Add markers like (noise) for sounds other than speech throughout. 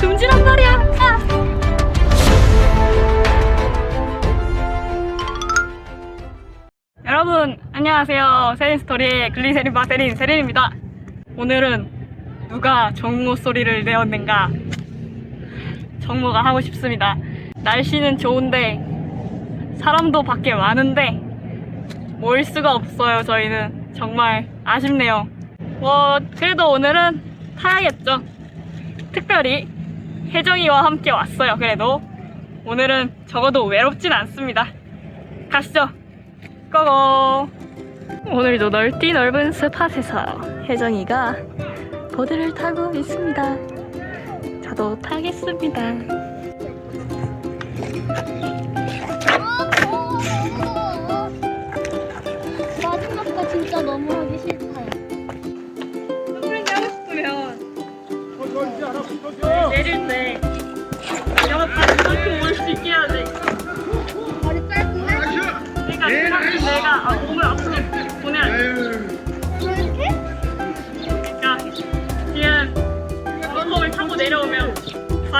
금지란 말이야. 아. 여러분 안녕하세요. 세린 스토리의 글리세린 바세린 세린입니다. 오늘은 누가 정모 소리를 내었는가? 정모가 하고 싶습니다. 날씨는 좋은데 사람도 밖에 많은데 모일 수가 없어요. 저희는 정말 아쉽네요. 뭐 그래도 오늘은 타야겠죠. 특별히 혜정이와 함께 왔어요. 그래도 오늘은 적어도 외롭진 않습니다. 가시죠. 고고. 오늘도 넓디 넓은 스팟에서 혜정이가 보드를 타고 있습니다. 저도 타겠습니다.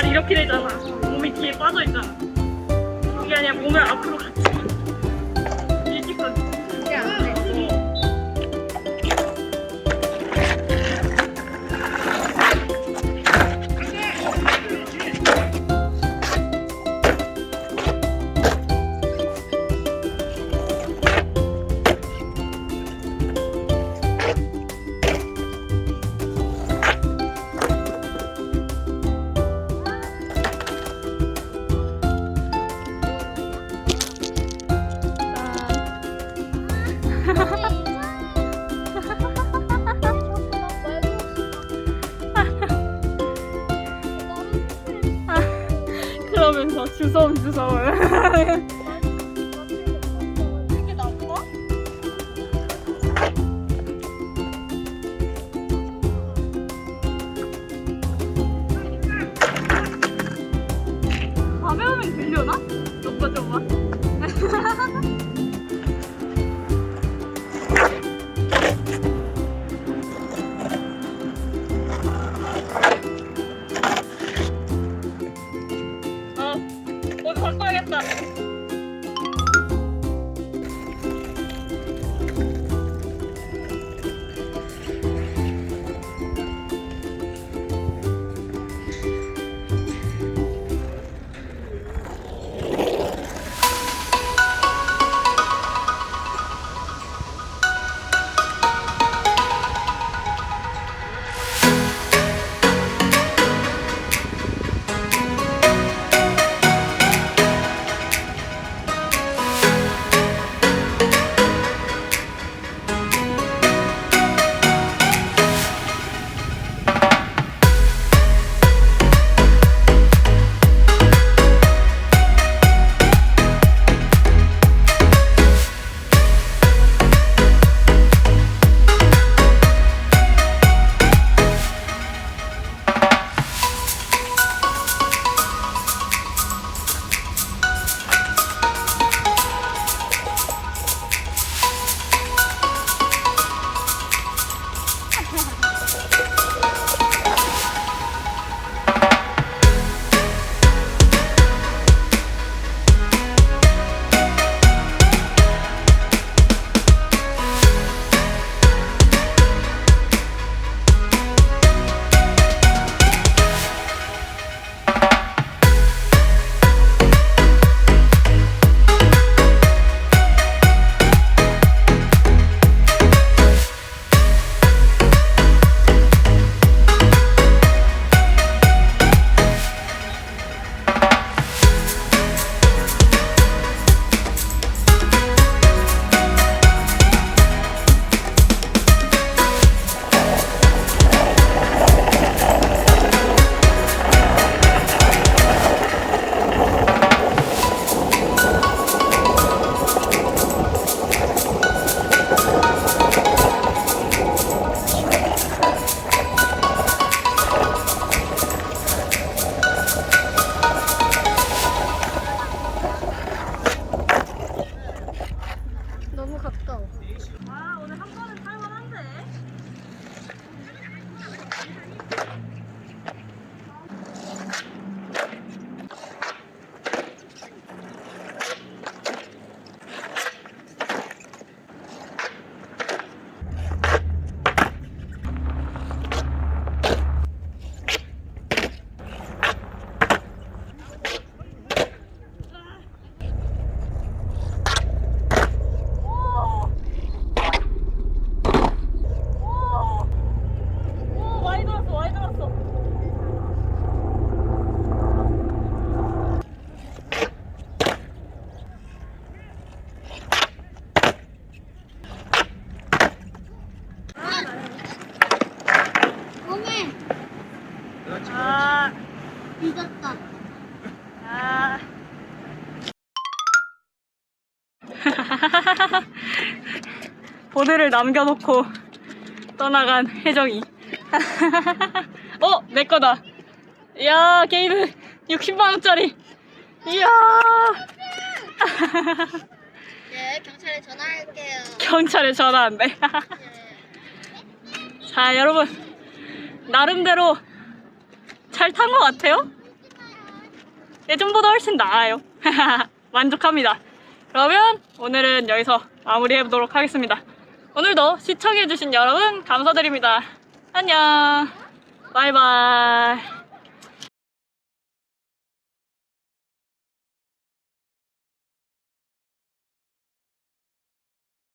발이 이렇게 되잖아. 몸이 뒤에 빠져 있잖아. 그게 아니라 몸을 앞으로 같이 그러면서 (laughs) 옷바 아. (laughs) 보드를 남겨놓고 떠나간 혜정이. (laughs) 어, 내 거다. 이야, 게임은 60만원짜리. 이야. 네, (laughs) 경찰에 전화할게요. 경찰에 전화한대. 자, 여러분. 나름대로 잘 탄 것 같아요? 예전보다 훨씬 나아요. (laughs) 만족합니다. 그러면 오늘은 여기서 마무리해보도록 하겠습니다. 오늘도 시청해주신 여러분 감사드립니다. 안녕. 바이바이.